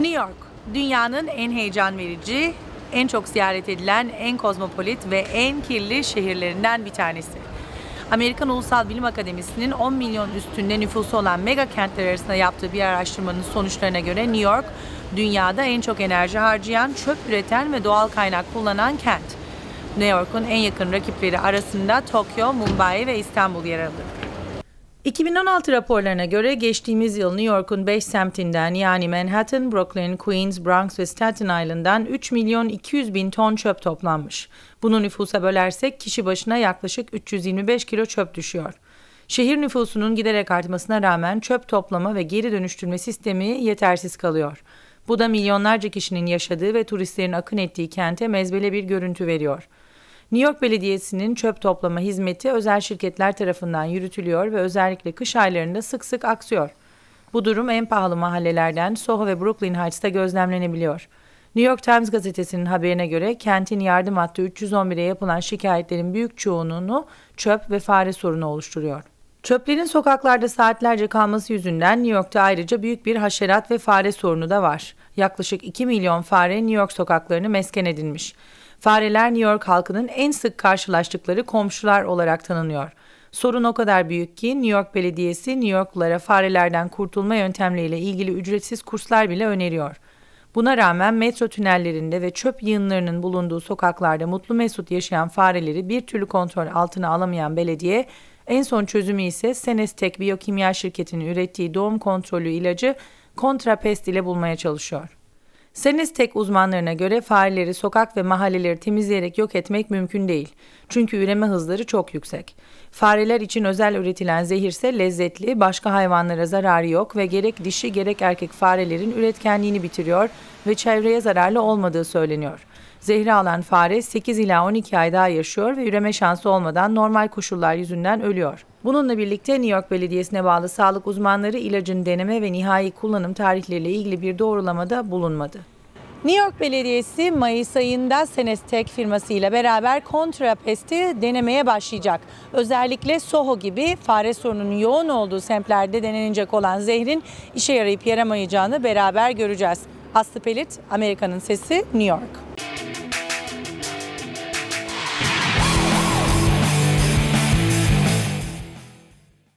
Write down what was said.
New York, dünyanın en heyecan verici, en çok ziyaret edilen, en kozmopolit ve en kirli şehirlerinden bir tanesi. Amerikan Ulusal Bilim Akademisi'nin 10 milyon üstünde nüfusu olan mega kentler arasında yaptığı bir araştırmanın sonuçlarına göre New York, dünyada en çok enerji harcayan, çöp üreten ve doğal kaynak kullanan kent. New York'un en yakın rakipleri arasında Tokyo, Mumbai ve İstanbul yer alır. 2016 raporlarına göre geçtiğimiz yıl New York'un 5 semtinden yani Manhattan, Brooklyn, Queens, Bronx ve Staten Island'dan 3 milyon 200 bin ton çöp toplanmış. Bunu nüfusa bölersek kişi başına yaklaşık 325 kilo çöp düşüyor. Şehir nüfusunun giderek artmasına rağmen çöp toplama ve geri dönüştürme sistemi yetersiz kalıyor. Bu da milyonlarca kişinin yaşadığı ve turistlerin akın ettiği kente mezbele bir görüntü veriyor. New York Belediyesi'nin çöp toplama hizmeti özel şirketler tarafından yürütülüyor ve özellikle kış aylarında sık sık aksıyor. Bu durum en pahalı mahallelerden Soho ve Brooklyn Heights'ta gözlemlenebiliyor. New York Times gazetesinin haberine göre kentin yardım hattı 311'e yapılan şikayetlerin büyük çoğunluğunu çöp ve fare sorunu oluşturuyor. Çöplerin sokaklarda saatlerce kalması yüzünden New York'ta ayrıca büyük bir haşerat ve fare sorunu da var. Yaklaşık 2 milyon fare New York sokaklarını mesken edinmiş. Fareler New York halkının en sık karşılaştıkları komşular olarak tanınıyor. Sorun o kadar büyük ki New York Belediyesi New Yorklulara farelerden kurtulma yöntemleriyle ilgili ücretsiz kurslar bile öneriyor. Buna rağmen metro tünellerinde ve çöp yığınlarının bulunduğu sokaklarda mutlu mesut yaşayan fareleri bir türlü kontrol altına alamayan belediye, en son çözümü ise Senestek Biyokimya şirketinin ürettiği doğum kontrolü ilacı Kontrapest ile bulmaya çalışıyor. Senestek uzmanlarına göre fareleri sokak ve mahalleleri temizleyerek yok etmek mümkün değil. Çünkü üreme hızları çok yüksek. Fareler için özel üretilen zehirse lezzetli, başka hayvanlara zararı yok ve gerek dişi gerek erkek farelerin üretkenliğini bitiriyor ve çevreye zararlı olmadığı söyleniyor. Zehri alan fare 8 ila 12 ay daha yaşıyor ve üreme şansı olmadan normal koşullar yüzünden ölüyor. Bununla birlikte New York Belediyesi'ne bağlı sağlık uzmanları ilacın deneme ve nihai kullanım tarihleriyle ilgili bir doğrulamada bulunmadı. New York Belediyesi Mayıs ayında Senestek firmasıyla beraber kontrapesti denemeye başlayacak. Özellikle Soho gibi fare sorununun yoğun olduğu semtlerde denenecek olan zehrin işe yarayıp yaramayacağını beraber göreceğiz. Aslı Pelit, Amerika'nın Sesi, New York.